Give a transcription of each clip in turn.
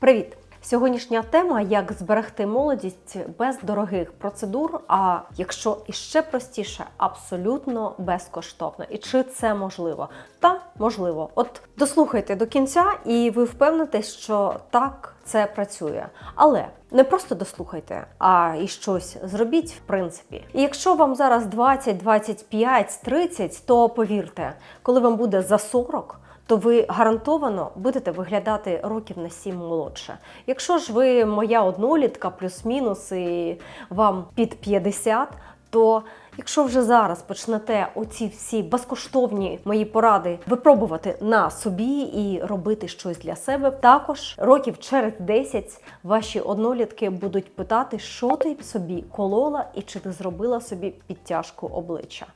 Привіт! Сьогоднішня тема як зберегти молодість без дорогих процедур. А якщо іще простіше, абсолютно безкоштовно. І чи це можливо? Та можливо. От дослухайте до кінця, і ви впевнитесь, що так це працює. Але не просто дослухайте, а і щось зробіть, в принципі. І якщо вам зараз 20, 25, 30, то повірте, коли вам буде за 40, то ви гарантовано будете виглядати років на 7 молодше. Якщо ж ви моя однолітка, плюс-мінус, і вам під 50, то якщо вже зараз почнете оці всі безкоштовні мої поради випробувати на собі і робити щось для себе, також років через 10 ваші однолітки будуть питати, що ти собі колола і чи ти зробила собі підтяжку обличчя.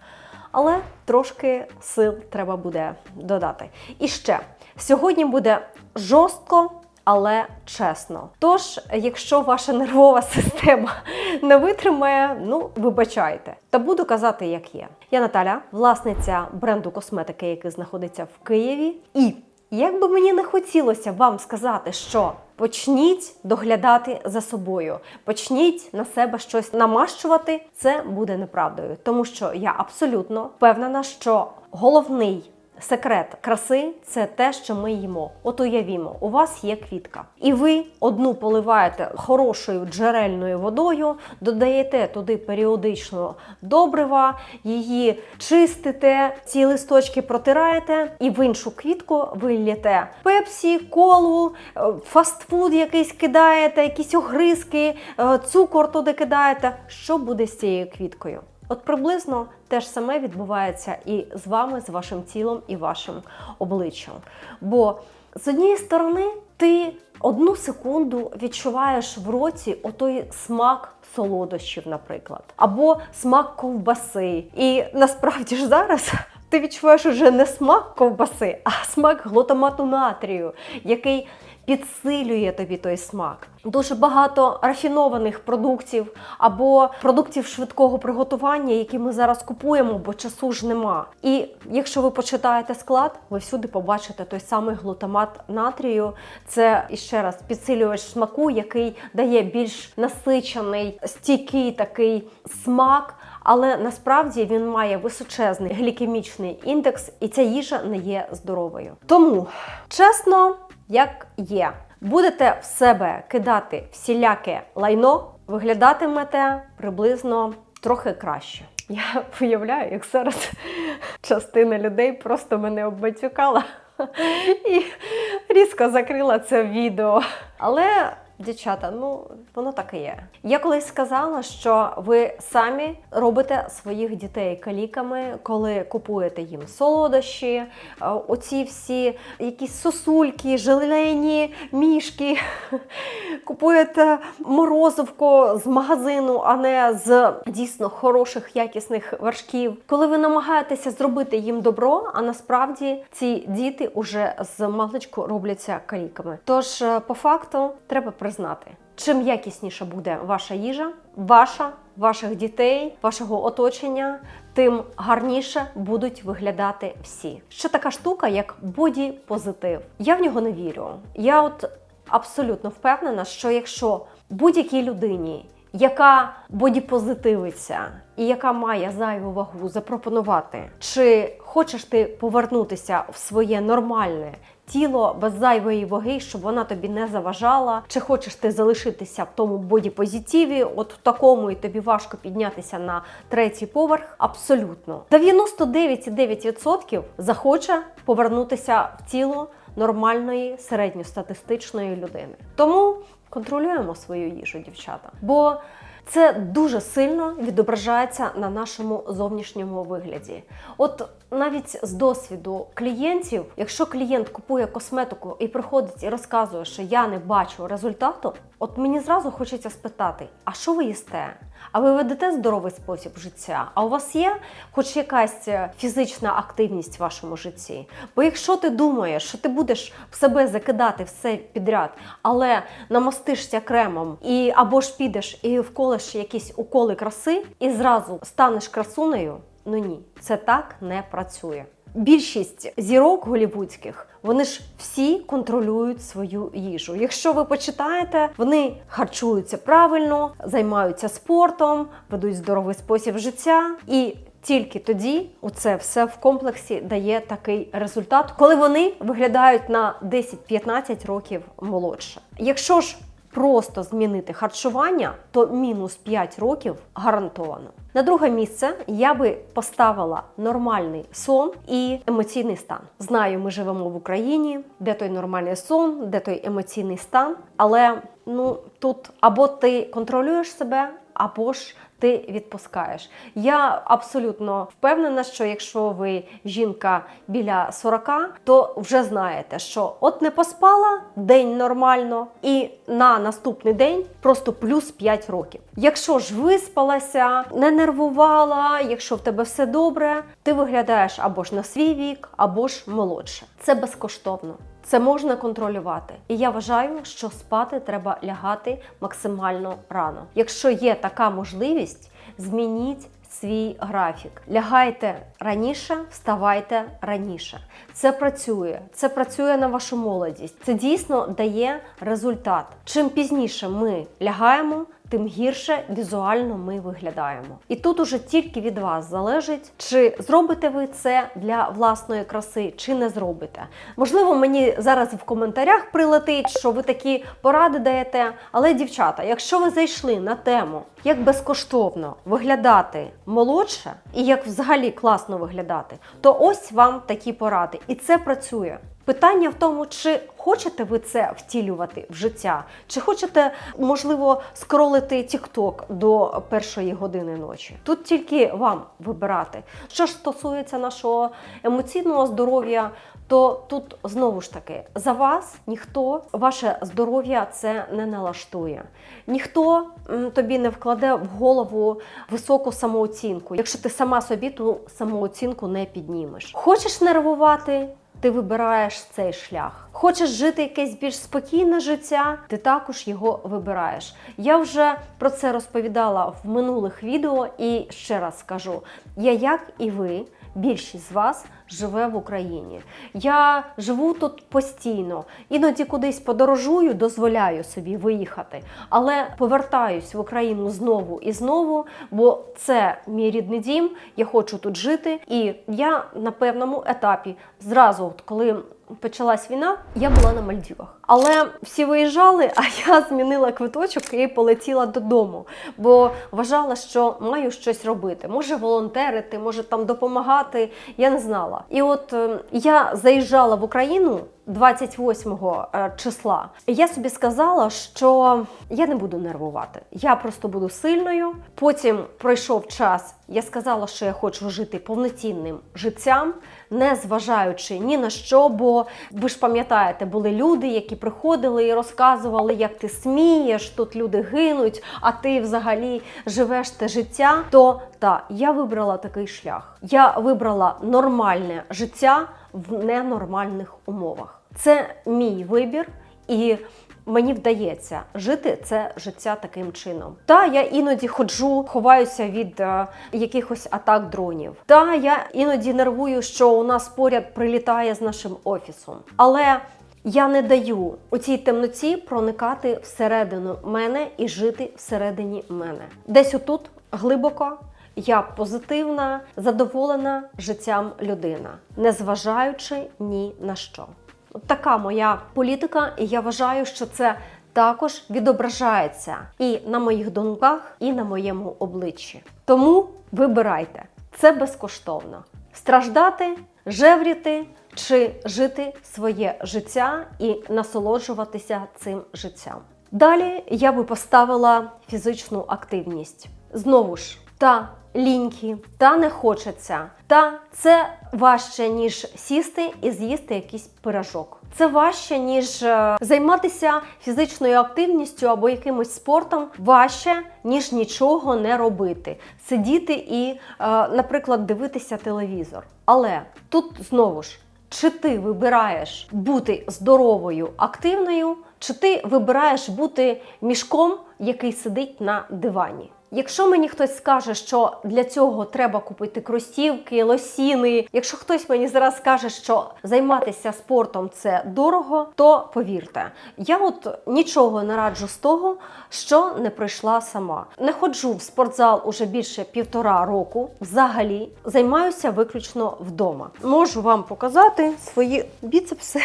Але трошки сил треба буде додати. І ще сьогодні буде жорстко. Але чесно. Тож, якщо ваша нервова система не витримає, ну вибачайте. Та буду казати, як є. Я Наталя, власниця бренду косметики, який знаходиться в Києві. І як би мені не хотілося вам сказати, що почніть доглядати за собою, почніть на себе щось намащувати, це буде неправдою, тому що я абсолютно впевнена, що головний. Секрет краси це те, що ми їмо. От уявімо, у вас є квітка, і ви одну поливаєте хорошою джерельною водою, додаєте туди періодично добрива, її чистите, ці листочки протираєте, і в іншу квітку вилєте пепсі, колу, е, фастфуд якийсь кидаєте, якісь огризки, е, цукор туди кидаєте. Що буде з цією квіткою? От приблизно те ж саме відбувається і з вами, з вашим тілом і вашим обличчям. Бо з однієї сторони ти одну секунду відчуваєш в роті отой смак солодощів, наприклад, або смак ковбаси. І насправді ж зараз. Ти відчуваєш уже не смак ковбаси, а смак глутамату натрію, який підсилює тобі той смак. Дуже багато рафінованих продуктів або продуктів швидкого приготування, які ми зараз купуємо, бо часу ж нема. І якщо ви почитаєте склад, ви всюди побачите той самий глутамат натрію. Це іще раз підсилювач смаку, який дає більш насичений, стійкий такий смак. Але насправді він має височезний глікемічний індекс, і ця їжа не є здоровою. Тому чесно, як є, будете в себе кидати всіляке лайно, виглядатимете приблизно трохи краще. Я уявляю, як зараз частина людей просто мене обматюкала і різко закрила це відео. Але Дівчата, ну воно так і є. Я колись сказала, що ви самі робите своїх дітей каліками, коли купуєте їм солодощі, е, оці всі якісь сосульки, желейні мішки, купуєте морозивку з магазину, а не з дійсно хороших якісних вершків. Коли ви намагаєтеся зробити їм добро, а насправді ці діти уже з маличку робляться каліками. Тож, е, по факту, треба признати, чим якісніша буде ваша їжа, ваша, ваших дітей, вашого оточення, тим гарніше будуть виглядати всі. Ще така штука, як боді-позитив. Я в нього не вірю. Я от абсолютно впевнена, що якщо будь-якій людині, яка бодіпозитивиться і яка має зайву вагу запропонувати, чи хочеш ти повернутися в своє нормальне тіло без зайвої ваги, щоб вона тобі не заважала, чи хочеш ти залишитися в тому бодіпозитиві, от в такому, і тобі важко піднятися на третій поверх. Абсолютно 99,9% захоче повернутися в тіло нормальної середньостатистичної людини. Тому контролюємо свою їжу, дівчата. Бо це дуже сильно відображається на нашому зовнішньому вигляді. От навіть з досвіду клієнтів, якщо клієнт купує косметику і приходить і розказує, що я не бачу результату, от мені зразу хочеться спитати: а що ви їсте? А ви ведете здоровий спосіб життя? А у вас є хоч якась фізична активність в вашому житті? Бо якщо ти думаєш, що ти будеш в себе закидати все підряд, але намастишся кремом, і або ж підеш і вколиш якісь уколи краси, і зразу станеш красунею, ну ні, це так не працює. Більшість зірок голівудських Вони ж всі контролюють свою їжу. Якщо ви почитаєте, вони харчуються правильно, займаються спортом, ведуть здоровий спосіб життя і. Тільки тоді оце все в комплексі дає такий результат, коли вони виглядають на 10-15 років молодше. Якщо ж просто змінити харчування, то мінус 5 років гарантовано. На друге місце я би поставила нормальний сон і емоційний стан. Знаю, ми живемо в Україні, де той нормальний сон, де той емоційний стан. Але ну тут або ти контролюєш себе, або ж ти відпускаєш. Я абсолютно впевнена, що якщо ви жінка біля 40, то вже знаєте, що от не поспала день нормально, і на наступний день просто плюс 5 років. Якщо ж виспалася, не нервувала, якщо в тебе все добре, ти виглядаєш або ж на свій вік, або ж молодше. Це безкоштовно. Це можна контролювати. І я вважаю, що спати треба лягати максимально рано. Якщо є така можливість, змініть свій графік. Лягайте раніше, вставайте раніше. Це працює, це працює на вашу молодість. Це дійсно дає результат. Чим пізніше ми лягаємо, тим гірше візуально ми виглядаємо. І тут уже тільки від вас залежить, чи зробите ви це для власної краси, чи не зробите. Можливо, мені зараз в коментарях прилетить, що ви такі поради даєте. Але, дівчата, якщо ви зайшли на тему, як безкоштовно виглядати молодше і як взагалі класно виглядати, то ось вам такі поради. І це працює. Питання в тому, чи хочете ви це втілювати в життя, чи хочете, можливо, скролити TikTok до першої години ночі. Тут тільки вам вибирати. Що ж стосується нашого емоційного здоров'я, то тут знову ж таки за вас ніхто ваше здоров'я це не налаштує. Ніхто тобі не вкладе в голову високу самооцінку. Якщо ти сама собі ту самооцінку не піднімеш. Хочеш нервувати? Ти вибираєш цей шлях. Хочеш жити якесь більш спокійне життя, ти також його вибираєш. Я вже про це розповідала в минулих відео і ще раз скажу: я, як і ви, більшість з вас живе в Україні. Я живу тут постійно, іноді кудись подорожую, дозволяю собі виїхати, але повертаюсь в Україну знову і знову, бо це мій рідний дім, я хочу тут жити. І я на певному етапі зразу, коли почалась війна, я була на Мальдівах. Але всі виїжджали, а я змінила квиточок і полетіла додому, бо вважала, що маю щось робити. Може волонтерити, може там допомагати. Я не знала. І от е, я заїжджала в Україну. 28 е, числа я собі сказала, що я не буду нервувати. Я просто буду сильною. Потім пройшов час. Я сказала, що я хочу жити повноцінним життям, не зважаючи ні на що. Бо ви ж пам'ятаєте, були люди, які приходили і розказували, як ти смієш, тут люди гинуть, а ти взагалі живеш те життя. То та я вибрала такий шлях. Я вибрала нормальне життя в ненормальних умовах. Це мій вибір, і мені вдається жити це життя таким чином. Та я іноді ходжу, ховаюся від е, якихось атак дронів. Та я іноді нервую, що у нас поряд прилітає з нашим офісом. Але я не даю у цій темноті проникати всередину мене і жити всередині мене. Десь отут глибоко. Я позитивна, задоволена життям людина, незважаючи ні на що. Така моя політика, і я вважаю, що це також відображається і на моїх думках, і на моєму обличчі. Тому вибирайте це безкоштовно: страждати, жевріти чи жити своє життя і насолоджуватися цим життям. Далі я би поставила фізичну активність. Знову ж, та ліньки, та не хочеться. Та це важче, ніж сісти і з'їсти якийсь пирожок. Це важче, ніж е, займатися фізичною активністю або якимось спортом, важче, ніж нічого не робити. Сидіти і, е, наприклад, дивитися телевізор. Але тут знову ж. Чи ти вибираєш бути здоровою, активною, чи ти вибираєш бути мішком, який сидить на дивані? Якщо мені хтось скаже, що для цього треба купити кросівки, лосіни, якщо хтось мені зараз скаже, що займатися спортом це дорого, то повірте, я от нічого не раджу з того, що не пройшла сама. Не ходжу в спортзал уже більше півтора року. Взагалі займаюся виключно вдома. Можу вам показати свої біцепси.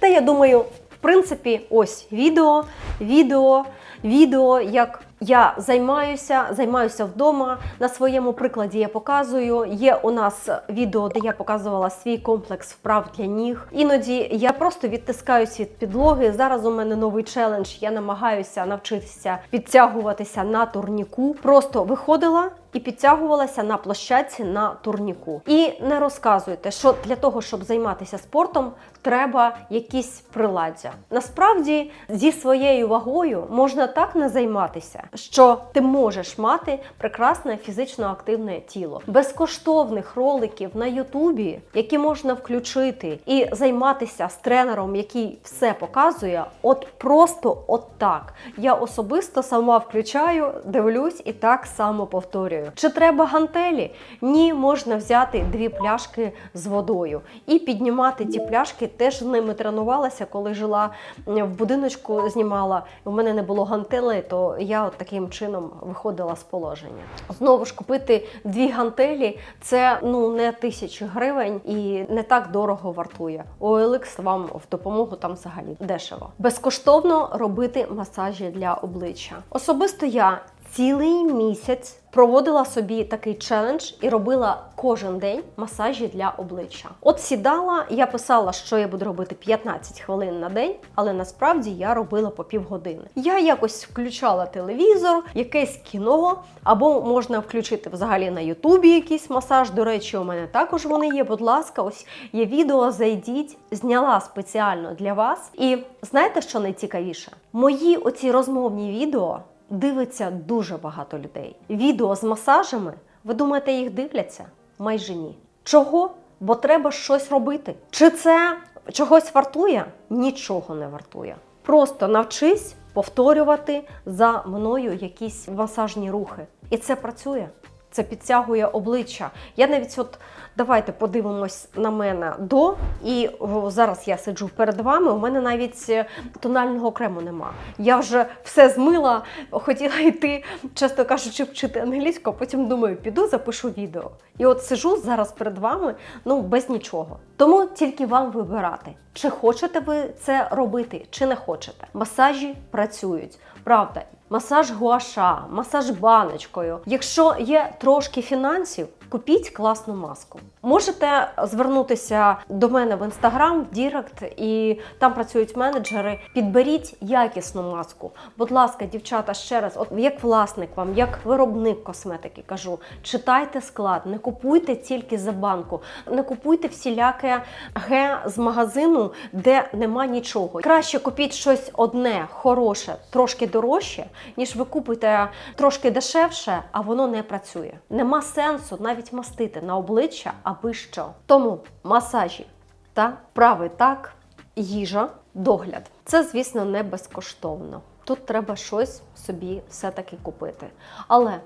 Та я думаю, в принципі, ось відео, відео, відео, як я займаюся, займаюся вдома. На своєму прикладі я показую. Є у нас відео, де я показувала свій комплекс вправ для ніг. Іноді я просто відтискаюсь від підлоги. Зараз у мене новий челендж. Я намагаюся навчитися підтягуватися на турніку. Просто виходила. І підтягувалася на площадці на турніку. І не розказуйте, що для того, щоб займатися спортом, треба якісь приладдя. Насправді, зі своєю вагою можна так не займатися, що ти можеш мати прекрасне фізично активне тіло. Безкоштовних роликів на Ютубі, які можна включити, і займатися з тренером, який все показує, от просто от так. Я особисто сама включаю, дивлюсь і так само повторюю. Чи треба гантелі? Ні, можна взяти дві пляшки з водою і піднімати ті пляшки. Теж ними тренувалася, коли жила в будиночку, знімала. У мене не було гантелей, то я от таким чином виходила з положення. Знову ж купити дві гантелі це ну не тисячі гривень і не так дорого вартує. OLX вам в допомогу там взагалі дешево. Безкоштовно робити масажі для обличчя. Особисто я цілий місяць проводила собі такий челендж і робила кожен день масажі для обличчя. От сідала, я писала, що я буду робити 15 хвилин на день, але насправді я робила по півгодини. Я якось включала телевізор, якесь кіно, або можна включити взагалі на Ютубі якийсь масаж. До речі, у мене також вони є. Будь ласка, ось є відео, зайдіть, зняла спеціально для вас. І знаєте, що найцікавіше? Мої оці розмовні відео дивиться дуже багато людей. Відео з масажами, ви думаєте, їх дивляться? Майже ні. Чого? Бо треба щось робити. Чи це чогось вартує? Нічого не вартує. Просто навчись повторювати за мною якісь масажні рухи. І це працює. Це підтягує обличчя. Я навіть от давайте подивимось на мене до. І о, зараз я сиджу перед вами. У мене навіть е, тонального крему нема. Я вже все змила, хотіла йти, часто кажучи, вчити англійську, а потім думаю, піду, запишу відео. І от сижу зараз перед вами, ну без нічого. Тому тільки вам вибирати, чи хочете ви це робити, чи не хочете. Масажі працюють. Правда, масаж гуаша, масаж баночкою. Якщо є трошки фінансів, купіть класну маску. Можете звернутися до мене в інстаграм, в Дірект, і там працюють менеджери. Підберіть якісну маску. Будь ласка, дівчата, ще раз, от як власник вам, як виробник косметики, кажу, читайте склад, не купуйте тільки за банку, не купуйте всіляке ге з магазину, де нема нічого. Краще купіть щось одне, хороше, трошки дорожче, ніж ви купите трошки дешевше, а воно не працює. Нема сенсу навіть мастити на обличчя, аби що. Тому масажі та правий так, їжа, догляд. Це, звісно, не безкоштовно. Тут треба щось собі все-таки купити. Але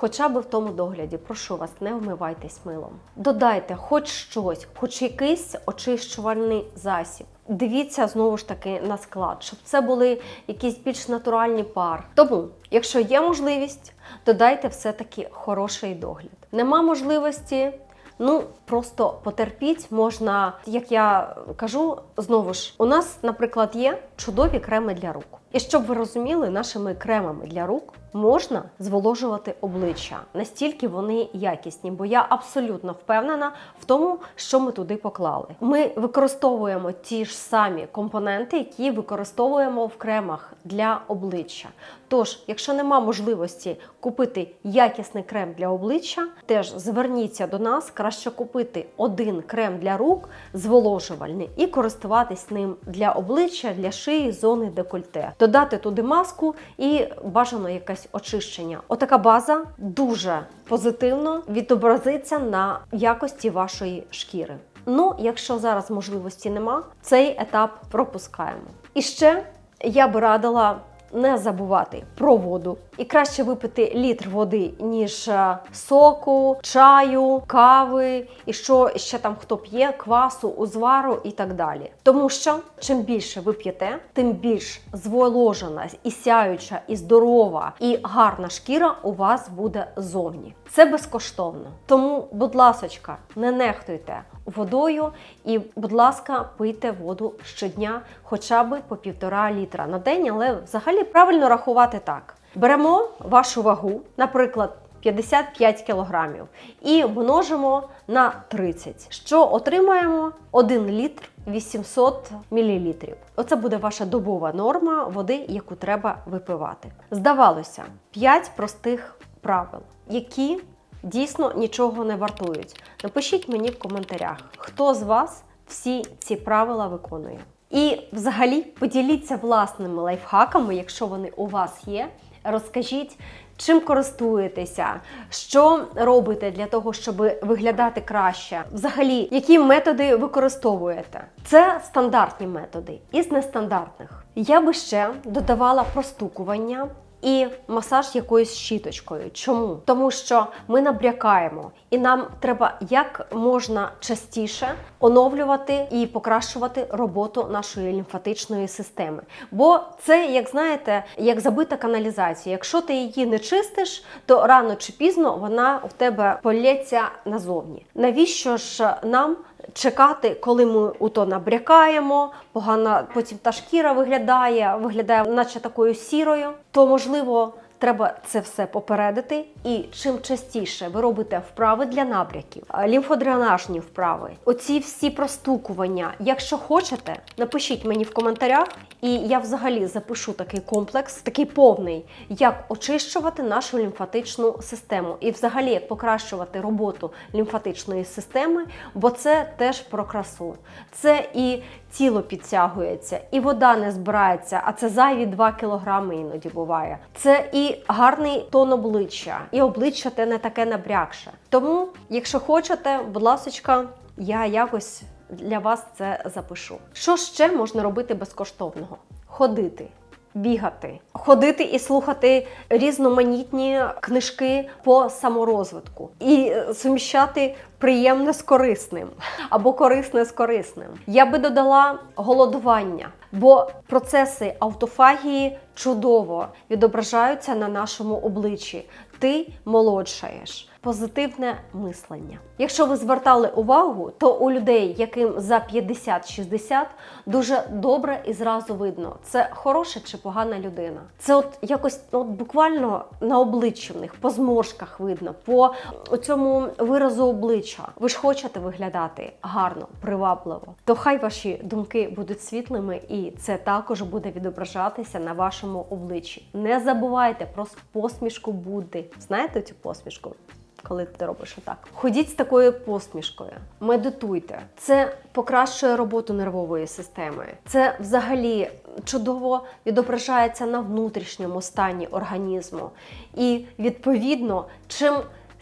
Хоча б в тому догляді, прошу вас, не вмивайтесь милом. Додайте хоч щось, хоч якийсь очищувальний засіб. Дивіться знову ж таки на склад, щоб це були якісь більш натуральні пар. Тому, якщо є можливість, додайте все-таки хороший догляд. Нема можливості. Ну просто потерпіть, можна, як я кажу, знову ж у нас, наприклад, є чудові креми для рук. І щоб ви розуміли, нашими кремами для рук можна зволожувати обличчя настільки вони якісні, бо я абсолютно впевнена в тому, що ми туди поклали. Ми використовуємо ті ж самі компоненти, які використовуємо в кремах для обличчя. Тож, якщо нема можливості купити якісний крем для обличчя, теж зверніться до нас, краще купити один крем для рук, зволожувальний, і користуватись ним для обличчя, для шиї, зони декольте. Додати туди маску і бажано якесь очищення. Отака база дуже позитивно відобразиться на якості вашої шкіри. Ну, якщо зараз можливості нема, цей етап пропускаємо. І ще я би радила не забувати про воду. І краще випити літр води, ніж е, соку, чаю, кави, і що ще там хто п'є, квасу, узвару і так далі. Тому що чим більше ви п'єте, тим більш зволожена, і сяюча, і здорова, і гарна шкіра у вас буде зовні. Це безкоштовно. Тому, будь ласочка, не нехтуйте водою і, будь ласка, пийте воду щодня, хоча б по півтора літра на день, але взагалі правильно рахувати так. Беремо вашу вагу, наприклад. 55 кілограмів і множимо на 30, що отримаємо 1 літр 800 мілілітрів. Оце буде ваша добова норма води, яку треба випивати. Здавалося, 5 простих правил, які дійсно нічого не вартують. Напишіть мені в коментарях, хто з вас всі ці правила виконує. І взагалі поділіться власними лайфхаками, якщо вони у вас є. Розкажіть, чим користуєтеся, що робите для того, щоб виглядати краще. Взагалі, які методи використовуєте? Це стандартні методи із нестандартних. Я би ще додавала простукування. І масаж якоюсь щіточкою. Чому? Тому що ми набрякаємо, і нам треба як можна частіше оновлювати і покращувати роботу нашої лімфатичної системи. Бо це, як знаєте, як забита каналізація. Якщо ти її не чистиш, то рано чи пізно вона в тебе полється назовні. Навіщо ж нам? Чекати, коли ми у то набрякаємо, погано потім та шкіра виглядає, виглядає, наче такою сірою, то можливо. Треба це все попередити, і чим частіше ви робите вправи для набряків, лімфодренажні вправи, оці всі простукування. Якщо хочете, напишіть мені в коментарях, і я взагалі запишу такий комплекс, такий повний, як очищувати нашу лімфатичну систему, і взагалі як покращувати роботу лімфатичної системи, бо це теж про красу. Це і тіло підтягується, і вода не збирається, а це зайві 2 кілограми іноді буває. Це і гарний тон обличчя, і обличчя те не таке набрякше. Тому, якщо хочете, будь ласочка, я якось для вас це запишу. Що ще можна робити безкоштовного? Ходити. Бігати, ходити і слухати різноманітні книжки по саморозвитку і е, суміщати приємне з корисним або корисне з корисним. Я би додала голодування, бо процеси автофагії чудово відображаються на нашому обличчі. Ти молодшаєш. Позитивне мислення. Якщо ви звертали увагу, то у людей, яким за 50-60, дуже добре і зразу видно, це хороша чи погана людина. Це от якось от буквально на обличчі в них, по зморшках видно, по цьому виразу обличчя. Ви ж хочете виглядати гарно, привабливо. То хай ваші думки будуть світлими, і це також буде відображатися на вашому обличчі. Не забувайте про посмішку Будди. Знаєте цю посмішку? Коли ти робиш отак. Ходіть з такою посмішкою, медитуйте. Це покращує роботу нервової системи. Це взагалі чудово відображається на внутрішньому стані організму. І відповідно, чим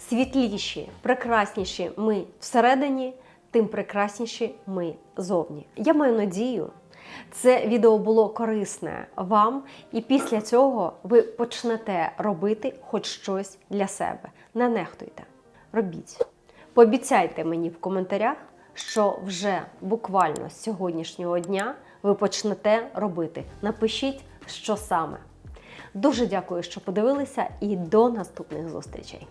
світліші, прекрасніші ми всередині, тим прекрасніші ми зовні. Я маю надію. Це відео було корисне вам, і після цього ви почнете робити хоч щось для себе. Не нехтуйте, робіть. Пообіцяйте мені в коментарях, що вже буквально з сьогоднішнього дня ви почнете робити. Напишіть, що саме. Дуже дякую, що подивилися, і до наступних зустрічей.